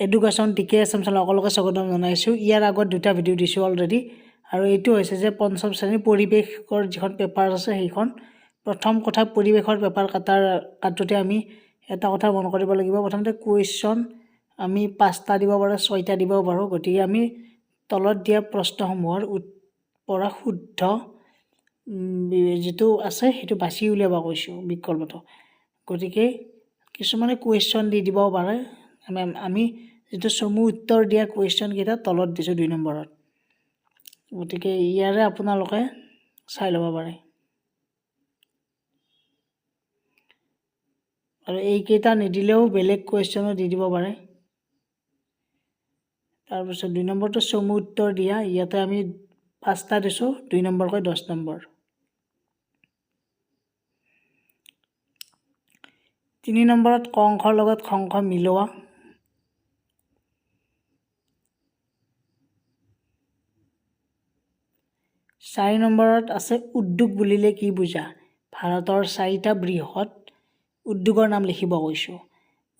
Education T K exam channel সকলোকে স্বাগতম জনাইছোঁ। ইয়াৰ আগত দুটা ভিডিঅ' দিছোঁ অলৰেডি আৰু এইটো হৈছে যে পঞ্চম শ্ৰেণীৰ পৰিৱেশৰ যিখন পেপাৰ আছে সেইখন প্ৰথম কথা পৰিৱেশৰ পেপাৰ কাটাৰ কাটোতে আমি এটা কথা মন কৰিব লাগিব। প্ৰথমতে কুৱেশ্যন আমি পাঁচটা দিব পাৰোঁ ছয়টা দিব পাৰোঁ। গতিকে আমি তলত দিয়া প্ৰশ্নসমূহৰ উত- পৰা শুদ্ধ যিটো আছে সেইটো বাছি উলিয়াব কৈছোঁ বিকল্পটো গতিকে কিছুমানে কুৱেশ্যন দি দিব পাৰে। আমি- আমি যিটো চমু উত্তৰ দিয়া কুৱেশ্যনকেইটা তলত দিছোঁ দুই নম্বৰত। গতিকে ইয়াৰে আপোনালোকে চাই ল'ব পাৰে। আৰু এইকেইটা নিদিলেও বেলেগ কুৱেশ্যনো দি দিব পাৰে। তাৰপিছত দুই নম্বৰটো চমু উত্তৰ দিয়া ইয়াতে আমি পাঁচটা দিছোঁ দুই নম্বৰকৈ দহ নম্বৰ। তিনি নম্বৰত ক অংশৰ লগত খ অংশ মিলোৱা। চাৰি নম্বৰত আছে উদ্যোগ বুলিলে কি বুজা? ভাৰতৰ চাৰিটা বৃহৎ উদ্যোগৰ নাম লিখিব কৈছোঁ।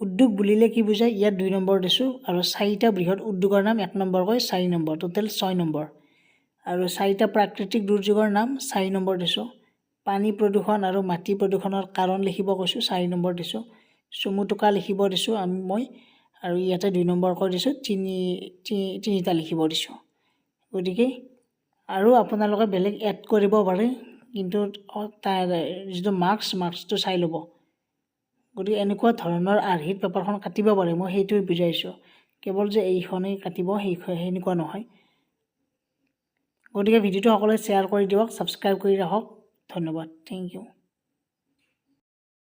উদ্যোগ বুলিলে কি বুজায় ইয়াত দুই নম্বৰ দিছোঁ আৰু চাৰিটা বৃহৎ উদ্যোগৰ নাম এক নম্বৰকৈ চাৰি নম্বৰ টোটেল ছয় নম্বৰ। আৰু চাৰিটা প্ৰাকৃতিক দুৰ্যোগৰ নাম চাৰি নম্বৰ দিছোঁ। পানী প্ৰদূষণ আৰু মাটি প্ৰদূষণৰ কাৰণ লিখিব কৈছোঁ চাৰি নম্বৰ দিছোঁ। চমু টোকা লিখিব দিছোঁ আমি মই আৰু ইয়াতে দুই নম্বৰকৈ দিছোঁ তিনি তিনিটা লিখিব দিছোঁ। গতিকে আৰু আপোনালোকে বেলেগ এড কৰিব পাৰে কিন্তু তাৰ যিটো মাৰ্কছ মাৰ্কছটো চাই ল'ব। গতিকে এনেকুৱা ধৰণৰ আৰ্হিত পেপাৰখন কাটিব পাৰে মই সেইটোৱে বুজাইছোঁ। কেৱল যে এইখনেই কাটিব সেই সেনেকুৱা নহয়। গতিকে ভিডিঅ'টো সকলোৱে শ্বেয়াৰ কৰি দিয়ক ছাবস্ক্ৰাইব কৰি ৰাখক। ধন্যবাদ। Thank U